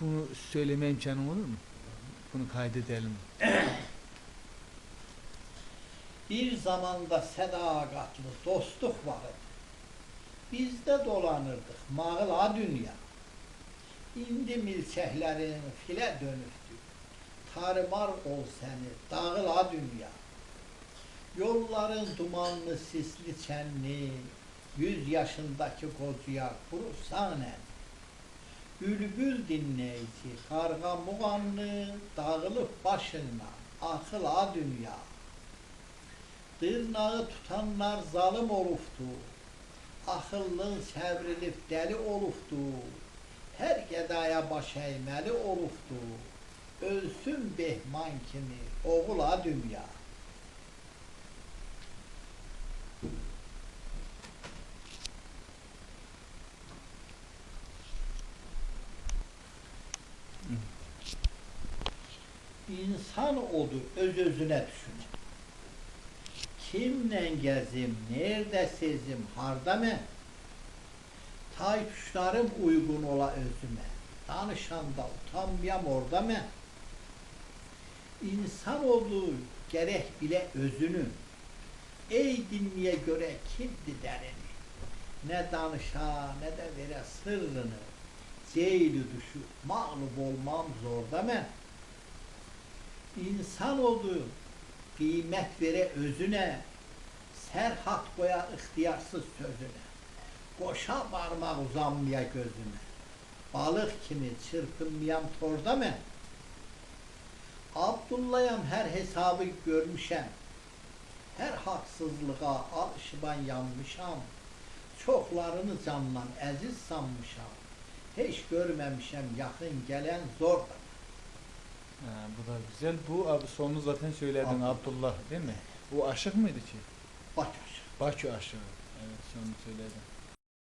Bunu söyleme imkanım olur mu? Bunu kaydedelim. Bir zamanda sadakatlı dostluk vardı. Biz de dolanırdık mağla dünya. İndi milçehlerin file dönüktü. Tarmar ol seni dağıla dünya. Yolların dumanlı sisli çenli, yüz yaşındaki kocuya kurursan el. Bülbül dinləyti, qarğa muğanlı, dağılıb başına, axıla dünya. Dırnağı tutanlar zalım olubdu, axıllın səvrilib dəli olubdu, hər gədaya baş əyməli olubdu, ölsün behman kimi, oğula dünya. Thank you. İnsan oldu öz özüne düşün. Kimle gezim, nerede sezim, harda mı? Tay tuşlarım uygun ola özüme. Danışanda utanmayam orada mı? İnsan olduğu gerek bile özünü. Ey dinliye göre kimdi derini? Ne danışa ne de vere sırrını. Ceyli düşü mağlup olmam zorda mı? İnsan olduğu kıymet vere özüne, serhat koya ihtiyarsız sözüne, koşa parmak uzanmaya gözüme, balık kimi çırpınmayan torda mı? Abdullah'ım her hesabı görmüşem, her haksızlığa alışıban yanmışam, çoklarını canlan əziz sanmışam, hiç görmemişem yakın gelen zor da. Ha, bu da güzel. Bu abi sonunu zaten söyledin Abdullah. Abdullah değil mi? Bu aşık mıydı ki? Bak aşağı. Bakü aşığı. Evet sonunu söyledin.